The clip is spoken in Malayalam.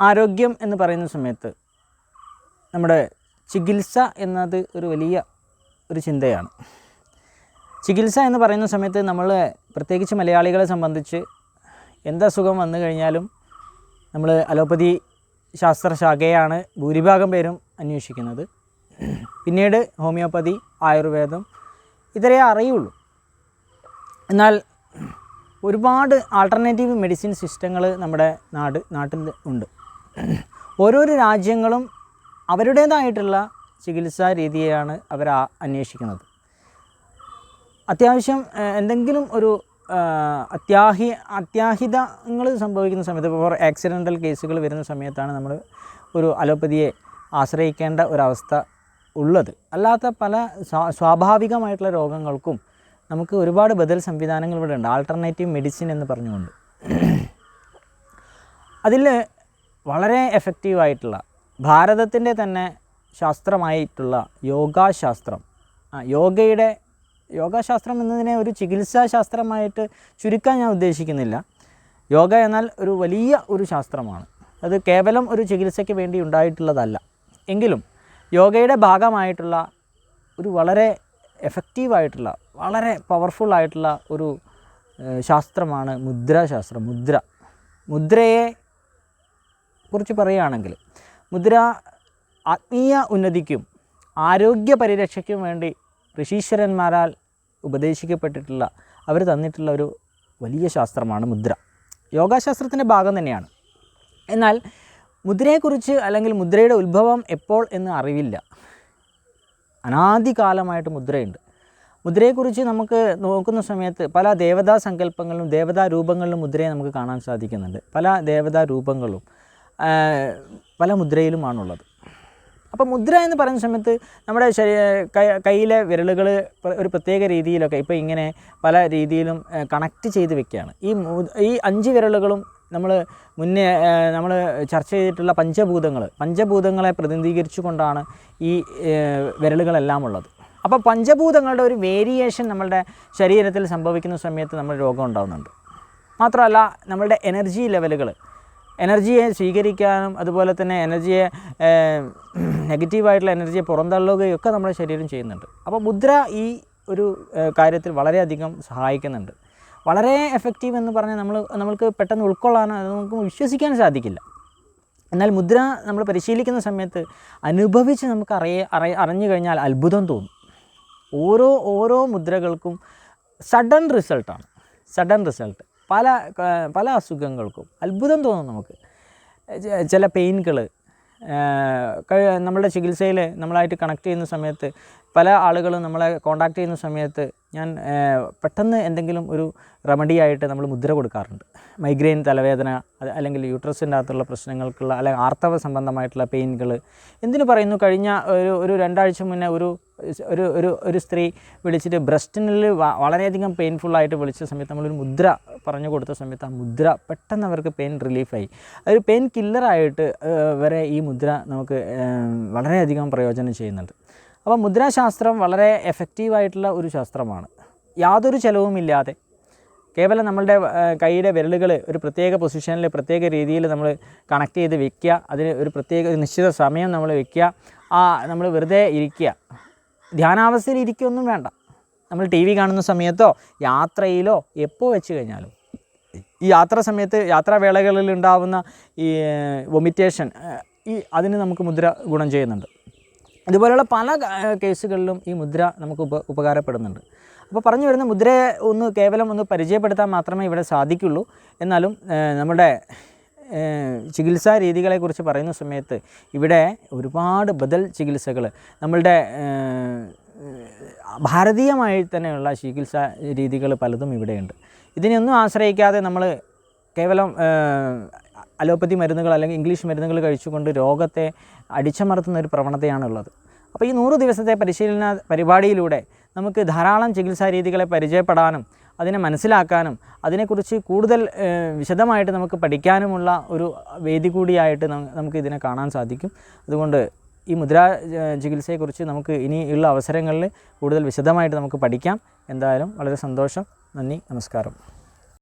ആരോഗ്യം എന്ന് പറയുന്ന സമയത്ത് നമ്മുടെ ചികിത്സ എന്നത് ഒരു വലിയ ഒരു ചിന്തയാണ്. ചികിത്സ എന്ന് പറയുന്ന സമയത്ത് നമ്മൾ പ്രത്യേകിച്ച് മലയാളികളെ സംബന്ധിച്ച് എന്തസുഖം വന്നു കഴിഞ്ഞാലും നമ്മൾ അലോപ്പതി ശാസ്ത്രശാഖയാണ് ഭൂരിഭാഗം പേരും അന്വേഷിക്കുന്നത്. പിന്നീട് ഹോമിയോപ്പതി ആയുർവേദം ഇത്രയേ അറിയുള്ളൂ. എന്നാൽ ഒരുപാട് ആൾട്ടർനേറ്റീവ് മെഡിസിൻ സിസ്റ്റങ്ങൾ നമ്മുടെ നാട് നാട്ടിൽ ഉണ്ട്. ഓരോരോ രാജ്യങ്ങളും അവരുടേതായിട്ടുള്ള ചികിത്സാ രീതിയാണ് അവർ അന്വേഷിക്കുന്നത്. അത്യാവശ്യം എന്തെങ്കിലും ഒരു അത്യാഹി അത്യാഹിതങ്ങൾ സംഭവിക്കുന്ന സമയത്ത് ഇപ്പോൾ ആക്സിഡന്റൽ കേസുകൾ വരുന്ന സമയത്താണ് നമ്മൾ ഒരു അലോപ്പതിയെ ആശ്രയിക്കേണ്ട ഒരവസ്ഥ ഉള്ളത്. അല്ലാത്ത പല സ്വാഭാവികമായിട്ടുള്ള രോഗങ്ങൾക്കും നമുക്ക് ഒരുപാട് ബദൽ സംവിധാനങ്ങൾ ഇവിടെ ഉണ്ട് ആൾട്ടർനേറ്റീവ് മെഡിസിൻ എന്ന് പറഞ്ഞുകൊണ്ട്. അതിൽ വളരെ എഫക്റ്റീവായിട്ടുള്ള ഭാരതത്തിന്റെ തന്നെ ശാസ്ത്രമായിട്ടുള്ള യോഗാശാസ്ത്രം. യോഗയുടെ യോഗാശാസ്ത്രം എന്നതിനെ ഒരു ചികിത്സാശാസ്ത്രമായിട്ട് ചുരുക്കാൻ ഞാൻ ഉദ്ദേശിക്കുന്നില്ല. യോഗ എന്നാൽ ഒരു വലിയ ഒരു ശാസ്ത്രമാണ്. അത് കേവലം ഒരു ചികിത്സയ്ക്ക് വേണ്ടി ഉണ്ടായിട്ടുള്ളതല്ല. എങ്കിലും യോഗയുടെ ഭാഗമായിട്ടുള്ള ഒരു വളരെ എഫക്റ്റീവായിട്ടുള്ള വളരെ പവർഫുൾ ആയിട്ടുള്ള ഒരു ശാസ്ത്രമാണ് മുദ്രാശാസ്ത്രം മുദ്ര. മുദ്രയെ കുറിച്ച് പറയുകയാണെങ്കിൽ മുദ്ര ആത്മീയ ഉന്നതിക്കും ആരോഗ്യ പരിരക്ഷയ്ക്കും വേണ്ടി ഋഷീശ്വരന്മാരാൽ ഉപദേശിക്കപ്പെട്ടിട്ടുള്ള അവർ തന്നിട്ടുള്ള ഒരു വലിയ ശാസ്ത്രമാണ് മുദ്ര. യോഗാശാസ്ത്രത്തിന്റെ ഭാഗം തന്നെയാണ്. എന്നാൽ മുദ്രയെക്കുറിച്ച് അല്ലെങ്കിൽ മുദ്രയുടെ ഉത്ഭവം എപ്പോൾ എന്ന് അറിവില്ല. അനാദികാലമായിട്ട് മുദ്രയുണ്ട്. മുദ്രയെക്കുറിച്ച് നമുക്ക് നോക്കുന്ന സമയത്ത് പല ദേവതാ സങ്കല്പങ്ങളിലും ദേവതാ രൂപങ്ങളിലും മുദ്രയെ നമുക്ക് കാണാൻ സാധിക്കുന്നുണ്ട്. പല ദേവതാ രൂപങ്ങളും പല മുദ്രയിലുമാണുള്ളത്. അപ്പോൾ മുദ്ര എന്ന് പറയുന്ന സമയത്ത് നമ്മുടെ ശരീ കയ്യിലെ വിരലുകൾ ഒരു പ്രത്യേക രീതിയിലൊക്കെ ഇപ്പോൾ ഇങ്ങനെ പല രീതിയിലും കണക്റ്റ് ചെയ്ത് വെക്കുകയാണ്. ഈ ഈ അഞ്ച് വിരലുകളും നമ്മൾ മുന്നേ നമ്മൾ ചർച്ച ചെയ്തിട്ടുള്ള പഞ്ചഭൂതങ്ങൾ പഞ്ചഭൂതങ്ങളെ പ്രതിനിധീകരിച്ചു കൊണ്ടാണ് ഈ വിരലുകളെല്ലാം ഉള്ളത് അപ്പോൾ പഞ്ചഭൂതങ്ങളുടെ ഒരു വേരിയേഷൻ നമ്മളുടെ ശരീരത്തിൽ സംഭവിക്കുന്ന സമയത്ത് നമ്മൾ രോഗം ഉണ്ടാകുന്നുണ്ട് മാത്രമല്ല നമ്മളുടെ എനർജി ലെവലുകൾ എനർജിയെ സ്വീകരിക്കാനും അതുപോലെ തന്നെ എനർജിയെ നെഗറ്റീവായിട്ടുള്ള എനർജിയെ പുറന്തള്ളുകയൊക്കെ നമ്മുടെ ശരീരം ചെയ്യുന്നുണ്ട്. അപ്പോൾ മുദ്ര ഈ ഒരു കാര്യത്തിൽ വളരെയധികം സഹായിക്കുന്നുണ്ട്. വളരെ എഫക്റ്റീവ് എന്ന് പറഞ്ഞാൽ നമ്മൾ നമ്മൾക്ക് പെട്ടെന്ന് ഉൾക്കൊള്ളാനോ അത് നമുക്ക് വിശ്വസിക്കാൻ സാധിക്കില്ല. എന്നാൽ മുദ്ര നമ്മൾ പരിശീലിക്കുന്ന സമയത്ത് അനുഭവിച്ച് നമുക്ക് അറിയ അറിയ അറിഞ്ഞു കഴിഞ്ഞാൽ അത്ഭുതം തോന്നും. ഓരോ ഓരോ മുദ്രകൾക്കും സഡൻ റിസൾട്ടാണ് സഡൻ റിസൾട്ട് പല പല അസുഖങ്ങൾക്കും അത്ഭുതം തോന്നും നമുക്ക്. ചില പെയിനുകൾ നമ്മളുടെ ചികിത്സയിൽ നമ്മളായിട്ട് കണക്ട് ചെയ്യുന്ന സമയത്ത് പല ആളുകളും നമ്മളെ കോണ്ടാക്ട് ചെയ്യുന്ന സമയത്ത് ഞാൻ പെട്ടെന്ന് എന്തെങ്കിലും ഒരു റെമഡി ആയിട്ട് നമ്മൾ മുദ്ര കൊടുക്കാറുണ്ട്. മൈഗ്രെയിൻ തലവേദന അല്ലെങ്കിൽ യൂട്രസിന്റെ അകത്തുള്ള പ്രശ്നങ്ങൾക്കുള്ള അല്ലെങ്കിൽ ആർത്തവ സംബന്ധമായിട്ടുള്ള പെയിനുകൾ എന്തിനു പറയുന്നു? കഴിഞ്ഞ ഒരു ഒരു രണ്ടാഴ്ച മുന്നേ ഒരു ഒരു ഒരു ഒരു സ്ത്രീ വിളിച്ചിട്ട് ബ്രസ്റ്റിനിൽ വളരെയധികം പെയിൻഫുള്ളായിട്ട് വിളിച്ച സമയത്ത് നമ്മളൊരു മുദ്ര പറഞ്ഞു കൊടുത്ത സമയത്ത് ആ മുദ്ര പെട്ടെന്ന് അവർക്ക് പെയിൻ റിലീഫായി ഒരു പെയിൻ കില്ലറായിട്ട് വരെ ഈ മുദ്ര നമുക്ക് വളരെയധികം പ്രയോജനം ചെയ്യുന്നുണ്ട്. അപ്പോൾ മുദ്രാശാസ്ത്രം വളരെ എഫക്റ്റീവായിട്ടുള്ള ഒരു ശാസ്ത്രമാണ്. യാതൊരു ചിലവുമില്ലാതെ. കേവലം നമ്മളുടെ കൈയുടെ വിരലുകൾ ഒരു പ്രത്യേക പൊസിഷനിൽ പ്രത്യേക രീതിയിൽ നമ്മൾ കണക്ട് ചെയ്ത് വെക്കുക. അതിന് ഒരു പ്രത്യേക നിശ്ചിത സമയം നമ്മൾ വെക്കുക. ആ നമ്മൾ വെറുതെ ഇരിക്കുക. ധ്യാനാവസ്ഥയിൽ ഇരിക്കുകയൊന്നും വേണ്ട. നമ്മൾ ടി വി കാണുന്ന സമയത്തോ യാത്രയിലോ എപ്പോൾ വെച്ച് കഴിഞ്ഞാലും. ഈ യാത്രാ സമയത്ത് യാത്രാവേളകളിൽ ഉണ്ടാവുന്ന ഈ വൊമിറ്റേഷൻ ഈ അതിന് നമുക്ക് മുദ്ര ഗുണം ചെയ്യുന്നുണ്ട്. ഇതുപോലെയുള്ള പല കേസുകളിലും ഈ മുദ്ര നമുക്ക് ഉപ ഉപകാരപ്പെടുന്നുണ്ട്. അപ്പോൾ പറഞ്ഞു വരുന്ന മുദ്രയെ ഒന്ന് കേവലം ഒന്ന് പരിചയപ്പെടുത്താൻ മാത്രമേ ഇവിടെ സാധിക്കുള്ളൂ. എന്നാലും നമ്മുടെ ചികിത്സാ രീതികളെക്കുറിച്ച് പറയുന്ന സമയത്ത് ഇവിടെ ഒരുപാട് ബദൽ ചികിത്സകൾ നമ്മളുടെ ഭാരതീയമായി തന്നെയുള്ള ചികിത്സാ രീതികൾ പലതും ഇവിടെയുണ്ട്. ഇതിനെയൊന്നും ആശ്രയിക്കാതെ നമ്മൾ കേവലം അലോപ്പതി മരുന്നുകൾ അല്ലെങ്കിൽ ഇംഗ്ലീഷ് മരുന്നുകൾ കഴിച്ചുകൊണ്ട് രോഗത്തെ അടിച്ചമർത്തുന്ന ഒരു പ്രവണതയാണുള്ളത്. അപ്പോൾ ഈ നൂറ് ദിവസത്തെ പരിശീലന പരിപാടിയിലൂടെ നമുക്ക് ധാരാളം ചികിത്സാ രീതികളെ പരിചയപ്പെടാനും അതിനെ മനസ്സിലാക്കാനും അതിനെക്കുറിച്ച് കൂടുതൽ വിശദമായിട്ട് നമുക്ക് പഠിക്കാനുമുള്ള ഒരു വേദി കൂടിയായിട്ട് നമുക്ക് ഇതിനെ കാണാൻ സാധിക്കും. അതുകൊണ്ട് ഈ മുദ്രാ ചികിത്സയെക്കുറിച്ച് നമുക്ക് ഇനിയുള്ള അവസരങ്ങളിൽ കൂടുതൽ വിശദമായിട്ട് നമുക്ക് പഠിക്കാം. എന്തായാലും വളരെ സന്തോഷം. നന്ദി നമസ്കാരം.